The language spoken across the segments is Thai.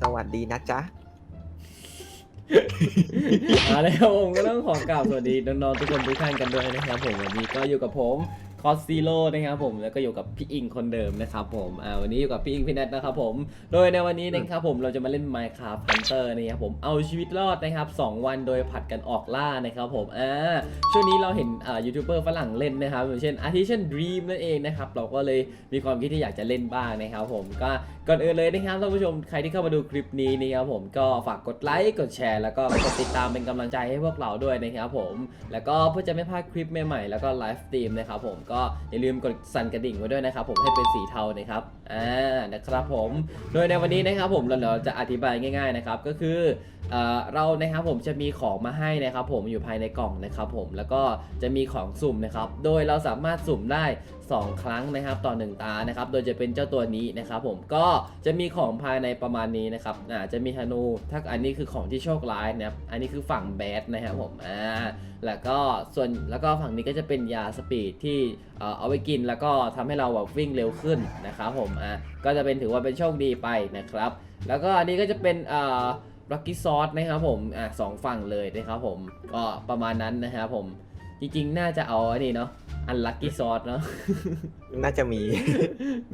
สวัสดีนะจ๊ะ เอาเลยครับผมก็ต้องขอกล่าวสวัสดีน้องๆทุกคนทุกท่านกันด้วยนะครับผมวันนี้ก็อยู่กับผม อสซีโร่นะครับผมแล้วก็อยู่กับพี่อิงคนเดิมนะครับผมอ่าวันนี้อยู่กับพี่อิงพี่แนทนะครับผมโดยในวันนี้นะครับผมเราจะมาเล่น Minecraft Hunter นะครับผมเอาชีวิตรอดนะครับ2วันโดยผัดกันออกล่านะครับผมอ่าช่วงนี้เราเห็นอ่ายูทูบเบอร์ฝรั่งเล่นนะครับอย่างเช่น Artisan Dream นั่นเองนะครับเราก็เลยมีความคิดที่อยากจะเล่นบ้างนะครับผมก็ก่อนอื่นเลยนะครับท่านผู้ชมใครที่เข้ามาดูคลิปนี้นะครับผมก็ฝากกดไลค์กดแชร์แล้วก็กดติดตามเป็นกำลังใจให้พวกเราด้วยนะครับผมแล้วก็เพื่อจะไม่พลาดคลิปใหม่ๆแล้วก็ไลฟ์สตรีมนะครับผมก็อย่าลืมกดสั่นกระดิ่งไว้ด้วยนะครับผมให้เป็นสีเทานะครับอ่านะครับผมโดยในวันนี้นะครับผมเราจะอธิบายง่าย ๆนะครับ ก็คือเรานะครับผมจะมีของมาให้นะครับ ผมอยู่ภายในกล่องนะครับ ผมแล้วก็จะมีของสุ่มนะครับ โดยเราสามารถสุ่มได้ 2 ครั้งนะครับต่อ 1 ตานะครับโดยจะเป็นเจ้าตัวนี้นะครับผมก็จะมีของภายในประมาณนี้นะครับอ่าจะมีธนูถ้าอันนี้คือของที่โชคร้ายนะครับอันนี้คือฝั่งแบดนะครับผมอ่าแล้วก็ส่วนแล้วก็ฝั่งนี้ก็จะเป็นยาสปีดที่เออเอาไว้กินแล้วก็ทำให้เราแบบวิ่งเร็วขึ้นนะครับผมอ่าก็จะเป็นถือว่าเป็นโชคดีไปนะครับ แล้วก็อันนี้ก็จะเป็นเอ่อลักกี้ซอสนะครับผมอะสองฝั่งเลยนะครับผมก็ประมาณนั้นนะครับผมจริงๆ น่าจะเอาอันนี้เนาะ อันลักกี้ซอสเนาะ น่าจะมี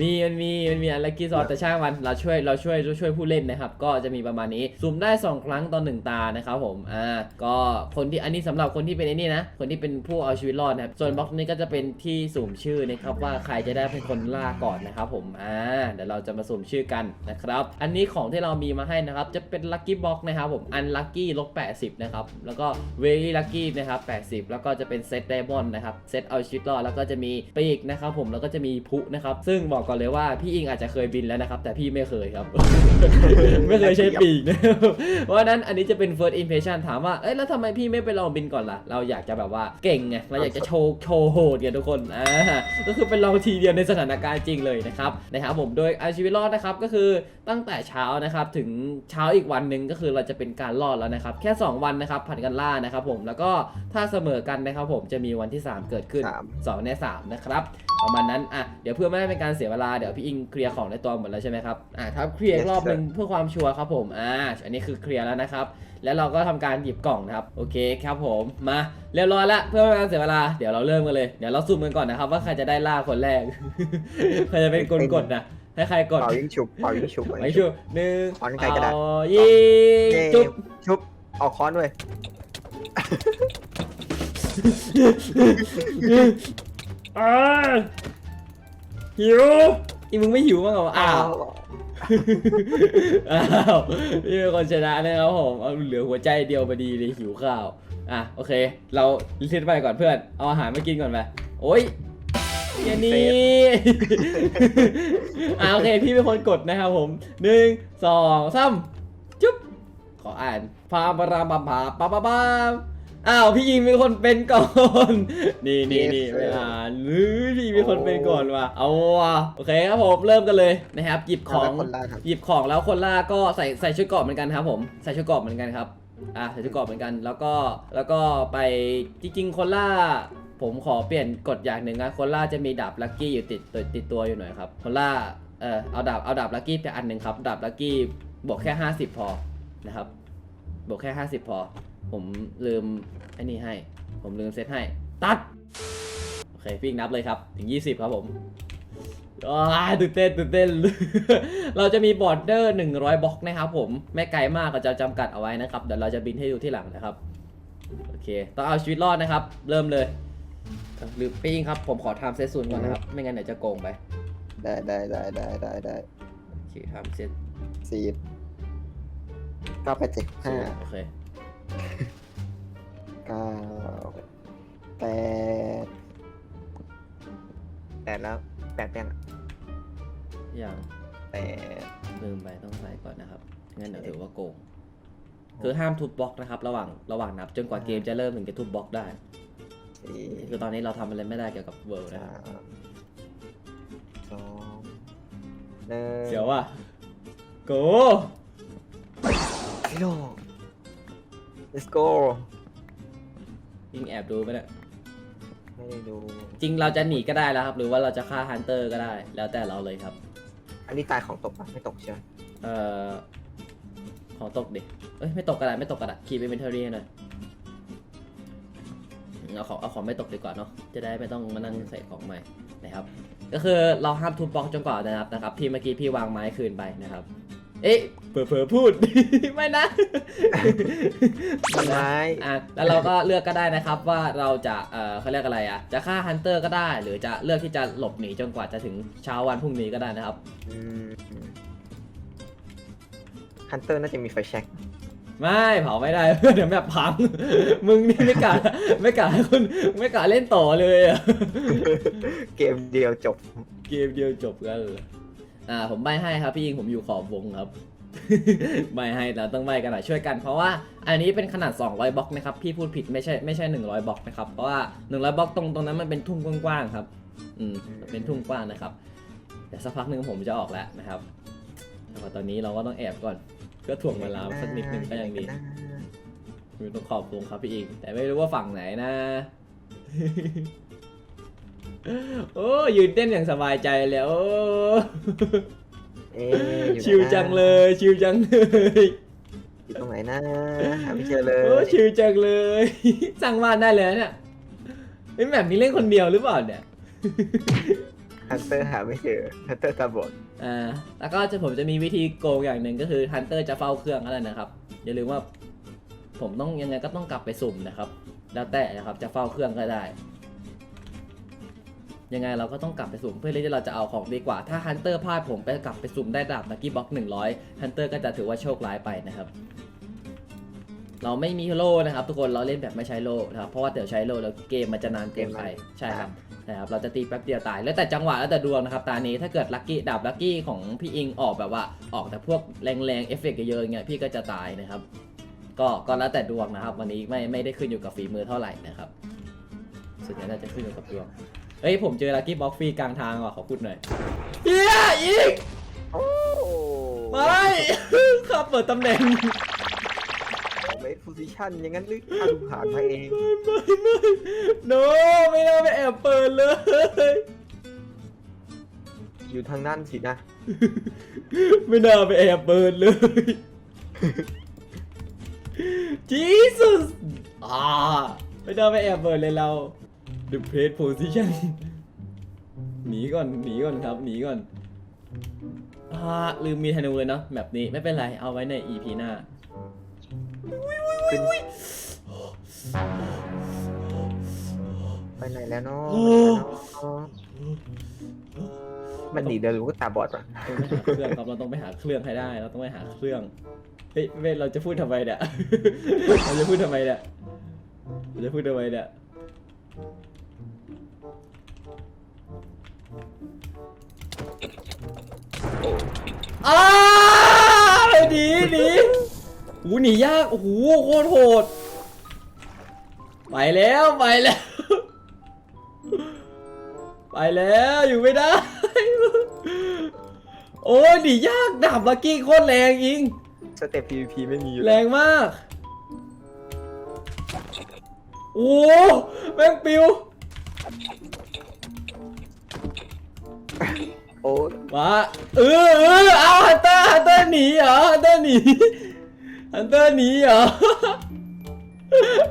มีมันมีมันมีอันลักกี้ซอสแต่ช่างมันเราช่วยเราช่วยช่วยผู้เล่นนะครับ ก็จะมีประมาณนี้สุ่มได้ 2 ครั้งต่อหนึ่งตานะครับผมอ่าก็คนที่อันนี้สำหรับคนที่เป็นไอ้นี่นะ คนที่เป็นผู้เอาชีวิตรอดนะครับส่วนบล็อกนี้ก็จะเป็นที่สุ่มชื่อนะครับว่าใครจะได้เป็นคนล่าก่อนนะครับผมอ่าเดี๋ยวเราจะมาสุ่มชื่อกันนะครับอันนี้ของที่เรามีมาให้นะครับจะเป็นลัคกี้บ็อกนะครับผมอันลัคกี้ลบ80นะครับแล้วก็เวลี่ลัคกี้นะครับ80 แล้วก็จะเป็นเซตไดมอนด์นะครับเซตเอาชีวิตรอดแล้วก็จะมีปีกนะครับผมแล้วก็จะมีพุนะครับซึ่งบอกก่อนเลยว่าพี่อิงอาจจะเคยบินแล้วนะครับแต่พี่ไม่เคยครับ ไม่เคยใช้ปีกนะครับเพราะฉะนั้นอันนี้จะเป็น first impression ถามว่าเอ้ยแล้วทำไมพี่ไม่ไปลองบินก่อนล่ะ เราอยากจะแบบว่าเก่งไงเราอยากจะโชว์โชว์โหดกันทุกคนอ่าก็คือเป็นลองทีเดียวในสถานการณ์จริงเลยนะครับนะครับผมโดยเอาชีวิตรอดนะครับก็คือตั้งแต่เช้านะครับถึงเช้าอีกวันหนึ่งก็คือเราจะเป็นการรอดแล้วนะครับแค่ 2 วันนะครับผัดกันล่านะครับผมแล้วก็ถ้าเสมอกันนะครับผมจะมีวันที่ 3 เกิดขึ้นสามสองในสามนะครับประมาณนั้นอะเดี๋ยวเพื่อไม่ให้เป็นการเสียเวลาเดี๋ยวพี่อิงเคลียร์ของในตัวหมดแล้วใช่ไหมครับอะครับเคลียร์อีกรอบหนึ่งเพื่อความชัวร์ครับผมอ่าอันนี้คือเคลียร์แล้วนะครับ แล้วเราก็ทำการหยิบกล่องนะครับโอเคครับผมมาเรียบร้อยแล้วเพื่อไม่ให้เป็นการเสียเวลาเดี๋ยวเราเริ่มกันเลยเดี๋ยวเราสุ่มกันก่อนนะครับว่าใครจะได้ล่าคนแรก ใครจะเป็นคนกดนะให้ใครกดเป่ายิงฉุบเป่ายิงฉุบไม่ชัวร์หนึ่งค้อนใครก็ได้เอายิงเย้จุ๊บ ชุบเอาค้อนด้วย อ่าหิวอีมึงไม่หิวมั้างเหรออ้าว อ้าวนี่เป็นคนชนะนะครับผมเอาเหลือหัวใจเดียวพอดีเลยหิวข้าว อะโอเค เราเล่นไปก่อนเพื่อน เอาอาหารมากินก่อนไปโอ้ยอย่างนี้ อะโอเคพี่เป็นคนกดนะครับผมหนึ่งสองสามจุ๊บขออ่านพาบารามบามพาปาปาปาม อ้าวพี่ยิงเป็นคนเป็นก่อน นี่นี่นี่ Yes, ไม่ sir. อ่านหรือพี่เป็นคนเป็นก่อนว่ะเอาว่ะโอเคครับผมเริ่มกันเลยนะครับหยิบของคนล่าครับ หยิบของแล้วคนล่าก็ใส่ใส่ชุดเกราะเหมือนกันครับผมใส่ชุดเกราะเหมือนกันครับอะใส่ชุดเกราะเหมือนกันแล้วก็แล้วก็ไปจริงๆคนล่า ผมขอเปลี่ยนกฎอย่างหนึ่งนะคนล่าจะมีดาบลัคกี้อยู่ติดติดติดตัวอยู่หน่อยครับคนล่าเออเอาดาบเอาดาบลัคกี้ไปอันหนึ่งครับดาบลัคกี้บวกแค่ 50 พอนะครับบวกแค่ 50 พอ ผมลืมไอ้นี่ให้ ผมลืมเซตให้ ตัด โอเคพี่นับเลยครับ ถึง 20 ครับผมอ้ายตื่นเต้นตื่นเต้น เราจะมีบอร์เดอร์100บล็อกนะครับผม ไม่ไกลมากก็จะจำกัดเอาไว้นะครับ เดี๋ยวเราจะบินให้ดูที่หลังนะครับ โอเค ต้องเอาชีวิตรอดนะครับ เริ่มเลยอะหรือปิ้งครับ ผมขอทำเซตศูนย์ก่อนนะครับ ไม่งั้นเดี๋ยวจะโกงไป ได้ได้ได้ได้ได้ได้โอเคทำเซตสี่เก้าแปดเจ็ดศูห้านย์โอเค เก้าแปดแปดแล้วแปดยังอย่างแปด ลืมไปต้องใส่ก่อนนะครับงั้นเดี๋ยวถือว่าโกง คือห้ามทุบบล็อกนะครับ ระหว่างระหว่างนับ จนกว่าเกมจะเริ่มถึงจะทุบบล็อกได้ สี่คือตอนนี้เราทำอะไรไม่ได้เกี่ยวกับเวิร์นะคสารับมสองหนึ่งเสียวว่ะโกพี่โล let's go ยิงแอบดูไปเนี่ยไม่ได้ดู จริงเราจะหนีก็ได้แล้วครับ หรือว่าเราจะฆ่าฮันเตอร์ก็ได้ แล้วแต่เราเลยครับ อันนี้ตายของตกปะไม่ตกใช่ไหมเอ่อ ของตกดิ เอ้ยไม่ตกกระดาษไม่ตกกระดาษคีย์เป็นเทอรี่หน่อย เอาของเอาของไม่ตกดีกว่าเนาะ จะได้ไม่ต้องมานั่งใส่ของใหม่นะครับ ก็คือเราห้ามทุบบล็อกจนกว่าจะนับนะครับ ที่เมื่อกี้พี่วางไม้คืนไปนะครับ เอ๊ะเผลอๆพูด ไม่นะ ต้นไม้ อะแล้วเราก็เลือกก็ได้นะครับว่าเราจะเอ่อเขาเรียกอะไรอะ จะฆ่าฮันเตอร์ก็ได้ หรือจะเลือกที่จะหลบหนีจนกว่าจะถึงเช้าวันพรุ่งนี้ก็ได้นะครับ ฮันเตอร์น่าจะมีไฟแช็กไม่เผาไม่ได้ เดี๋ยวแบบพัง มึงนี่ไม่กล้าไม่กล้าให้คุณไม่กล้าเล่นต่อเลยอะเกมเดียวจบ เกมเดียวจบกันเหรอ อ่าผมใบให้ครับพี่ยิงผมอยู่ขอบวงครับ ใบให้เราต้องใบกันหน่อยช่วยกันเพราะว่าอันนี้เป็นขนาด 200บล็อกนะครับพี่พูดผิดไม่ใช่ไม่ใช่ 100บล็อกนะครับเพราะว่า 100บล็อกตรงตรงนั้นมันเป็นทุ่งกว้างๆครับ อืมเป็นทุ่งกว้างนะครับเดี๋ยวสักพักหนึ่งผมจะออกแล้วนะครับแต่ว่าตอนนี้เราก็ต้องแอบก่อนก็ถ่วงเวลาสักนิดนึงก็ยังดีอยู่ตรงขอบวงครับพี่อิงแต่ไม่รู้ว่าฝั่งไหนนะ โอ้ยืนเต้นอย่างสบายใจแล้วโอ้เอ๊ะอยู่ไหนนะชิวจังเลย ชิวจังเลยอยู่ตรงไหนนะหาไม่เจอเลโอ้ยชิวจังเลย สร้างบ้านได้เลยนะเนี่ยเป็นแบบนี้เล่นคนเดียวหรือเปล่าเนี่ยฮันเตอร์หาไม่เจอฮันเตอร์ตาบอดอ่าแล้วก็จะผมจะมีวิธีโกงอย่างหนึ่งก็คือฮันเตอร์จะเฝ้าเครื่องอะไรนะครับอย่าลืมว่า ผมต้องยังไงก็ต้องกลับไปสุ่มนะครับ แล้วแต่นะครับจะเฝ้าเครื่องก็ได้ ยังไงเราก็ต้องกลับไปสุ่มเพื่อที่เราจะเอาของดีกว่า ถ้าฮันเตอร์พลาดผมไปกลับไปสุ่มได้ดาบลักกี้บ็อกหนึ่งร้อยฮันเตอร์ก็จะถือว่าโชคร้ายไปนะครับ เราไม่มีโล่นะครับ ทุกคนเราเล่นแบบไม่ใช้โล่นะครับเพราะว่าเดี๋ยวใช้โล่แล้วเกมมันจะนานเกินไปใช่ครับนะครับเราจะตีแป๊บเดียวตายแล้วแต่จังหวะแล้วแต่ดวงนะครับตานี้ถ้าเกิดลัคกี้ดาบลัคกี้ของพี่อิงออกแบบว่าออกแต่พวกแรงๆเอฟเฟกต์เยอะๆอย่างเงี้ยพี่ก็จะตายนะครับก็ก็แล้วแต่ดวงนะครับ วันนี้ไม่ไม่ได้ขึ้นอยู่กับฝีมือเท่าไหร่นะครับส่วนใหญ่น่าจะขึ้นอยู่กับดวง เอ้ยผมเจอลัคกี้บ็อกฟรีกลางทางว่ะขอพูดหน่อยเฮียอีกโอ้ไม่ครับเปิดตำแหน่งเมคโพซิชันอย่างนั้นหรือถ้าดูผ่านมาเองไม่ไม่โนไม่น่าไปแอบเปิดเลยอยู่ทางนั้นสินะ ไม่น่าไปแอบเปิดเลยจีสุสอ่าไม่น่าไปแอบเปิดเลยเรา The Plate Position หนีก่อน หนีก่อนครับ หนีก่อนอ่าลืมมีธนูเลยเนาะแบบนี้ไม่เป็นไร เอาไว้ใน EP หน้าขึ้นไปไหนแล้วเนาะโอ้มันหนีเดินรู้ก็ตาบอดป่ะต้องไปหาเครื่องครับเราต้องไปหาเครื่องให้ได้ เราต้องไปหาเครื่อง เฮ้ยเว้ยเราจะพูดทำไมเนี่ย เราจะพูดทำไมเนี่ย เราจะพูดทำไมเนี่ย อ้าวหนีหนีโอ้หนียากโอ้โหโคตรโหดไปแล้วไปแล้ว ไปแล้วอยู่ไม่ได้ โอ้ยหนียากดาบลักกี้โคตรแรงอิงสเต็ป PVP ไม่มีอยู่แรงมาก โอ้แม่งปิว โอ้มาเออเออเอาฮันเตอร์ฮันเตอร์หนีเหรอฮันเตอร์หนีฮันเตอร์หนีเหรอ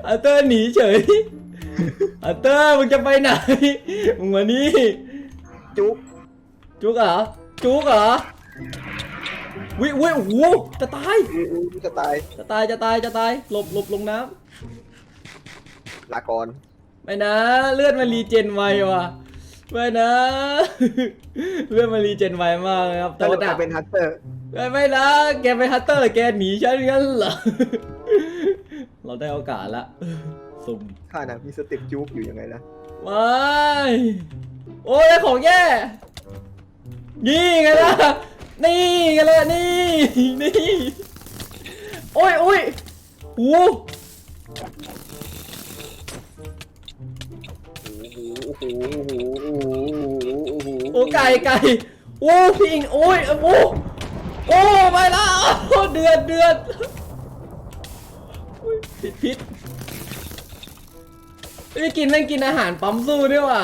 ฮันเตอร์หนีเฉยฮันเตอร์มึงจะไปไหนมึงมานี่จุ๊บจุกเหรอจุกเหรอวิวิโอ้โหจะตายอื้ออื้อจะตายจะตายจะตายจะตายหลบหลบลงน้ลาก่อนำไม่นะ เลือดมันรีเจนไวว่ะ ไม่นะเลือดมันรีเจนไวมากเลยครับแต่แต่ว่าว่าดาบเป็นฮันเตอร์ไม่ไม่นะแกเป็นฮันเตอร์แกหนีฉันงั้นเหรอเราได้โอกาสละสุ่มข้านะมีสเต็ปจุ๊บอยู่ยังไงล่ะไม่โอ้ยได้ของแย่นี่ไงล่ะนี่ไงล่ะนี่นี่โอ้ยโอ้ยโอ้ โอ้โหโอ้ไก่ไก่โอ้พี่อิงโอ้ยโอ้โอ้ไปแล้วเดือดเดือดผิดพิษไม่กินนั่งกินอาหารปั๊มสู้ด้วยว่ะ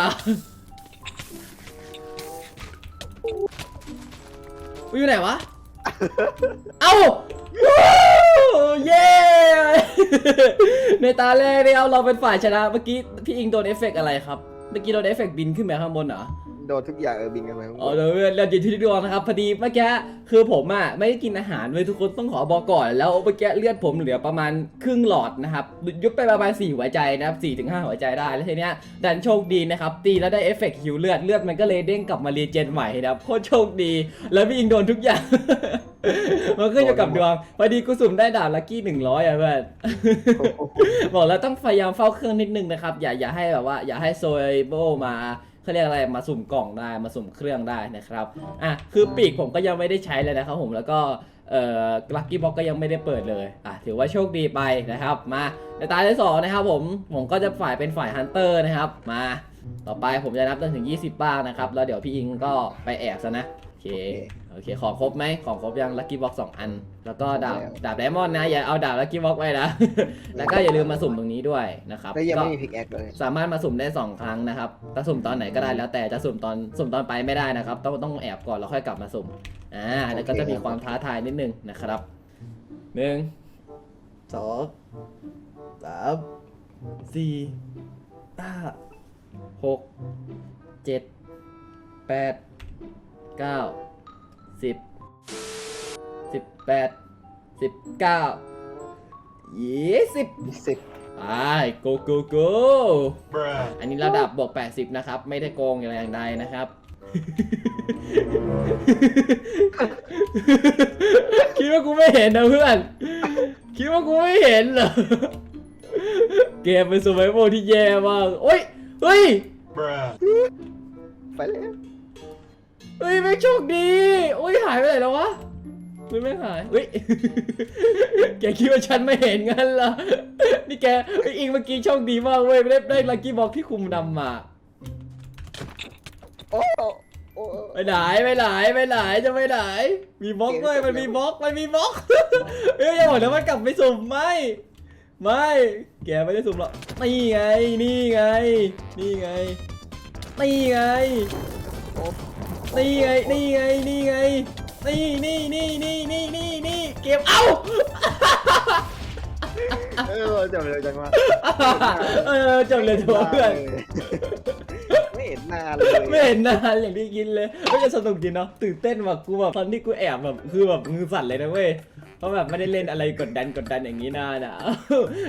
อยู่ไหนวะ เอ้าในตาแรกเนี่ยเราเป็นฝ่ายชนะเมื่อกี้พี่อิงโดนเอฟเฟกอะไรครับ เมื่อกี้โดนเอฟเฟกต์บินขึ้นไปข้างบนเหรอ โดนทุกอย่างเออบินกันไปอ๋อเดี๋ยวเราอยู่ที่ดวงนะครับพอดีเมื่อกี้คือผมอะไม่ได้กินอาหารเลยทุกคนต้องขอบอกก่อน แล้วเมื่อกี้เลือดผมเหลือประมาณครึ่งหลอดนะครับยุบไปประมาณ4หัวใจนะครับ4ถึง5หัวใจได้แล้วทีเนี้ยดันโชคดีนะครับตีแล้วได้เอฟเฟกต์หิวเลือดเลือดมันก็เลยเด้งกลับมารีเจนใหม่นะครับโคตรโชคดี แล้วพี่อิงโดนทุกอย่างมันขึ้นอยู่กับดวงพอดีกูสุ่มได้ดาบลัคกี้หนึ่งร้อยอะเพื่อนบอกแล้วต้องพยายามเฝ้าเครื่องนิดนึงนะครับ อย่าอย่าให้แบบว่า อย่าให้โซยโบมา เขาเรียกอะไรมาสุ่มกล่องได้มาสุ่มเครื่องได้นะครับอะคือปีกผมก็ยังไม่ได้ใช้เลยนะครับผมแล้วก็เอ่อลักกี้บ็อกก็ยังไม่ได้เปิดเลยอะถือว่าโชคดีไปนะครับมาในตาที่สองนะครับผมผมก็จะฝ่ายเป็นฝ่ายฮันเตอร์นะครับมาต่อไปผมจะนับจนถึง 20 บ้างนะครับ แล้วเดี๋ยวพี่อิงก็ไปแอบซะนะ โอเค โอเค ของครบไหมของครบยังลัคกี้บ็อกสองอัน แล้วก็ดาบดาบไดมอนด์นะ อย่าเอาดาบลัคกี้บ็อกไว้นะ แล้วก็อย่าลืมมาสุ่มตรงนี้ด้วยนะครับแล้วยังก็ไม่มีพิกแอคเลย สามารถมาสุ่มได้ 2 ครั้งนะครับแต่สุ่มตอนไหนก็ได้แล้วแต่จะสุ่มตอนสุ่มตอนไปไม่ได้นะครับ ต้องต้องแอบก่อนแล้วค่อยกลับมาสุ่ม อ่า แล้วก็จะมีความท้าทายนิดนึงนะครับหนึ่งสองสามสี่ห้าหกเจ็ดแปดเก้า สิบสิบแปดสิบเก้ายี่สิบสิบไปโกโกโกอันนี้ระดับบวก 80 นะครับ ไม่ได้โกงอย่างไรอย่างใดนะครับ คิดว่ากูไม่เห็นนะเพื่อน คิดว่ากูไม่เห็นเหรอ เกมเป็นสมัยโมที่แย่มาก โอ้ย เฮ้ย ไปแล้ว เฮ้ยไม่งโชคดีโอ้ยหายไปไหนแล้ววะไม่ไม่หายเฮ้ย แกคิดว่าฉันไม่เห็นงั้นเหรอ นี่แกไอ้ยอิงเมื่อกี้โชคดีมากเว้ยได้ได้ลัคกี้บ็อกที่คุมนำมา โอ้โอ้ไปไหนไปไหนไปไหนจะไปไหน มีบล็อกด้วยมันมีบล็อกมันมีบล็อกเอ้ยอย่าบอกนะว่ากลับไปสุ่มไม่ ไม่ แกไม่ได้สุ่มหรอกนี่ไง นี่ไง นี่ไงนี่ไง นี่ไง นี่ไง นี่ไง นี่นี่นี่นี่นี่นี่นี่เก็บ เอ้า เออจำเลยจังว่าเออจบเลยตัวเพื่อน ไม่เห็นหน้าเลยไม่เห็นนานอย่างที่กินเลยไม่จะสนุกดีเนาะ ตื่นเต้นว่ะกูแบบตอนที่กูแอบแบบคือแบบมือสั่นเลยนะเว้ย เพราะแบบไม่ได้เล่นอะไรกดดันกดดันอย่างนี้นานอะ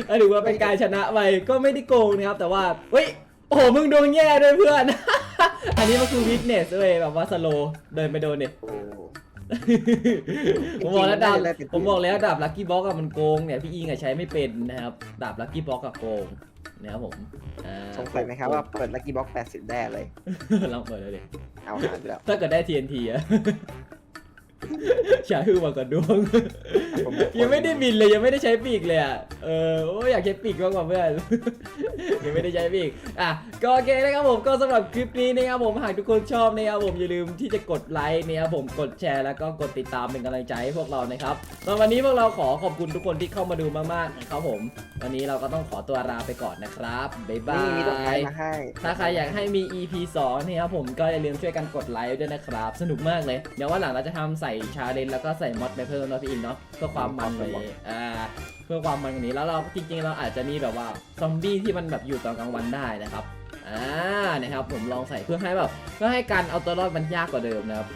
ก็ถือว่าเป็นการชนะไปก็ไม่ได้โกงนะครับแต่ว่า เฮ้ย โอ้โหมึงดวงแย่ด้วยเพื่อน อันนี้มันคือวิทเนสเว้ยแบบว่าสโลเดินไปโดนเนี่ยโอ้ผมบอกแล้วดาบจริงๆมันได้อะไรเป็นผมบอกแล้วดาบลัคกี้บ็อกอะมันโกงเนี่ยพี่อิงอะใช้ไม่เป็นนะครับดาบลัคกี้บ็อกอะโกงนะครับผมอ่าสงสัยไหมครับว่าเปิดลัคกี้บ็อกแปดสิบได้เลย ลองเปิดเลยดิเอาหายไปแล้วถ้าเกิดได้ TNT อะ ใช้ฮือมาก่อนดวง ผมบอกยังไม่ได้บินเลยยังไม่ได้ใช้ปีกเลยอะ เออโอ้ยอยากใช้ปีกมากกว่าเพื่อน ยังไม่ได้ใช้ปีก อะก็โอเคนะครับผมก็สำหรับคลิปนี้นะครับผมหากทุกคนชอบนะครับผมอย่าลืมที่จะกดไลค์นะครับผมกดแชร์แล้วก็กดติดตามเป็นกำลังใจให้พวกเรานะครับสำหรับวันนี้พวกเราขอขอบคุณทุกคนที่เข้ามาดูมากๆนะครับผม วันนี้เราก็ต้องขอตัวลาไปก่อนนะครับบ๊ายบานี่มีดอกไม้ย มาให้ ถ้าใครอยากให้มี EP 2นะครับผมก็อย่าลืมช่วยกันกดไลค์ด้วยนะครับ สนุกมากเลย เดี๋ยวว่าหลังเราจะทำใส่ชาเลนแล้วก็ใส่มอดไปเพิ่มเนาะพี่อินเนาะเพื่อความมันเลยอ่าเพื่อความมันกว่านี้แล้วเราจริงๆเราอาจจะมีแบบว่าซอมบี้ที่มันแบบอยู่ตอนกลางวันได้นะครับอ่านะครับผมลองใส่เพื่อให้แบบเพื่อให้การเอาตัวรอดมันยากกว่าเดิมนะครับ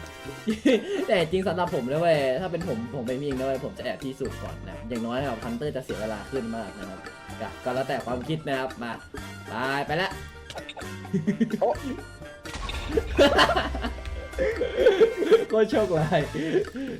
แต่จริงสำหรับผมด้วยเวยถ้าเป็นผมผมเป็นพี่อิงด้วยผมจะแอบที่สุดก่อนนะอย่างน้อยครับพันเตอร์จะเสียเวลาขึ้นมากนะครับก็ก็แล้วแต่ความคิดนะครับมาบายไปแล้ว โอ้ก็โชคร้าย